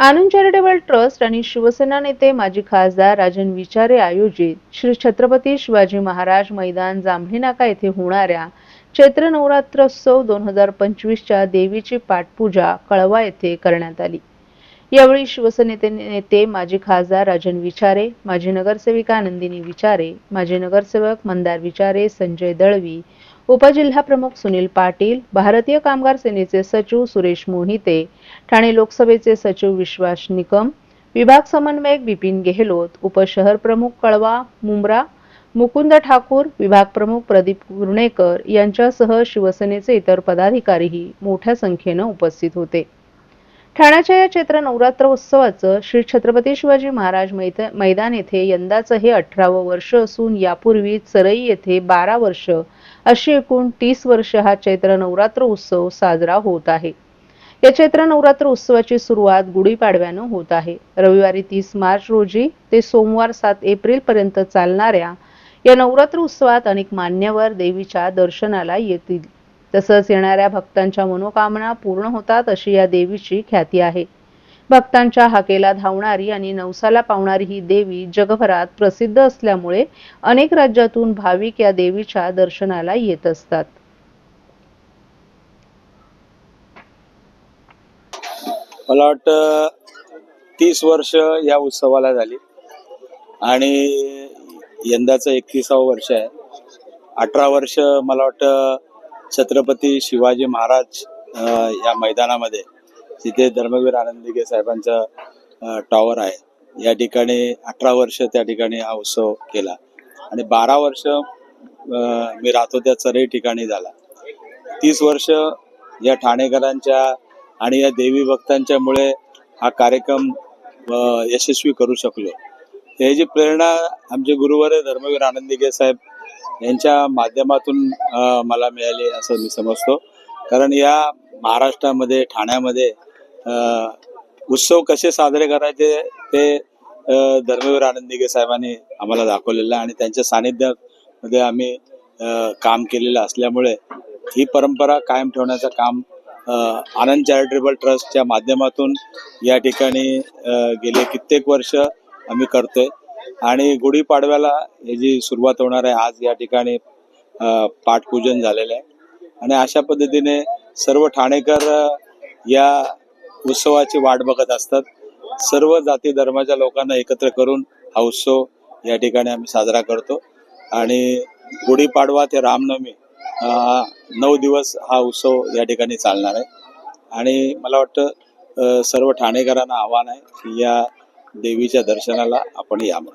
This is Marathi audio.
आनंद चॅरिटेबल ट्रस्ट आणि शिवसेना नेते माजी खासदार राजन विचारे आयोजित श्री छत्रपती शिवाजी महाराज मैदान जांभळी नाका येथे होणाऱ्या चैत्र नवरात्रोत्सव दोन हजार पंचवीसच्या देवीची पाठपूजा कळवा येथे करण्यात आली. यावेळी शिवसेनेते नेते माजी खासदार राजन विचारे माजी नगरसेविका नंदिनी विचारे माजी नगरसेवक मंदार विचारे संजय दळवी उपजिल्हाप्रमुख सुनील पाटील भारतीय कामगार सेनेचे सचिव सुरेश मोहिते ठाणे लोकसभेचे सचिव विश्वास निकम विभाग समन्वयक बिपिन गेहलोत उपशहर प्रमुख कळवा मुंब्रा मुकुंद ठाकूर विभाग प्रमुख प्रदीप कुर्णेकर यांच्यासह शिवसेनेचे इतर पदाधिकारीही मोठ्या संख्येनं उपस्थित होते. ठाण्याच्या या चैत्र नवरात्र उत्सवाचं श्री छत्रपती शिवाजी महाराज मैदान येथे यंदाचं हे अठरावं वर्ष असून यापूर्वी चरई येथे बारा वर्ष अशी एकूण तीस वर्ष हा चैत्र नवरात्र उत्सव साजरा होत आहे. या चैत्र नवरात्र उत्सवाची सुरुवात गुढीपाडव्यानं होत आहे. रविवारी तीस मार्च रोजी ते सोमवार सात एप्रिल पर्यंत चालणाऱ्या या नवरात्र उत्सवात अनेक मान्यवर देवीच्या दर्शनाला येतील. तसंच येणाऱ्या भक्तांच्या मनोकामना पूर्ण होतात अशी या देवीची ख्याती आहे. भक्तांच्या हाकेला धावणारी आणि नवसाला पावणारी ही देवी जगभरात प्रसिद्ध असल्यामुळे अनेक राज्यातून भाविक या देवीच्या दर्शनाला येत असतात. मला वाटतं तीस वर्ष या उत्सवाला झाली. आणि यंदाचं एकतीसावं वर्ष आहे. अठरा वर्ष मला वाटतं छत्रपती शिवाजी महाराज अं, या मैदानामध्ये तिथे धर्मवीर आनंदिगे साहेबांचा टॉवर आहे. या ठिकाणी अठरा वर्ष त्या ठिकाणी हा उत्सव केला. आणि बारा वर्ष मी राहतो त्या चरई ठिकाणी झाला. तीस वर्ष या ठाणेकरांच्या आणि या देवी भक्तांच्यामुळे हा कार्यक्रम यशस्वी करू शकलो. याची प्रेरणा आमचे गुरुवर धर्मवीर आनंदिगे साहेब यांच्या माध्यमातून मला मिळाली असं मी समजतो. कारण या महाराष्ट्रामध्ये ठाण्यामध्ये उत्सव कसे साजरे करायचे ते अ, धर्मवीर आनंदिगे साहेबांनी आम्हाला दाखवलेलं आहे आणि त्यांच्या सानिध्यामध्ये आम्ही काम केलेलं असल्यामुळे ही परंपरा कायम ठेवण्याचं काम आनंद चॅरिटेबल ट्रस्टच्या माध्यमातून या ठिकाणी गेले कित्येक वर्ष आम्ही करतोय. आणि गुढीपाडव्याला याची सुरुवात होणार आहे आज या ठिकाणी पाठपूजन झालेलं आहे. आणि अशा पद्धतीने सर्व ठाणेकर या उत्सवाची वाट बघत असतात. सर्व जाती धर्माच्या लोकांना एकत्र करून हा उत्सव या ठिकाणी आम्ही साजरा करतो. आणि गुढीपाडवा ते रामनवमी नऊ दिवस हा उत्सव या ठिकाणी चालणार आहे. आणि मला वाटतं सर्व ठाणेकरांना आव्हान आहे की या देवीच्या दर्शनाला आपण या यावं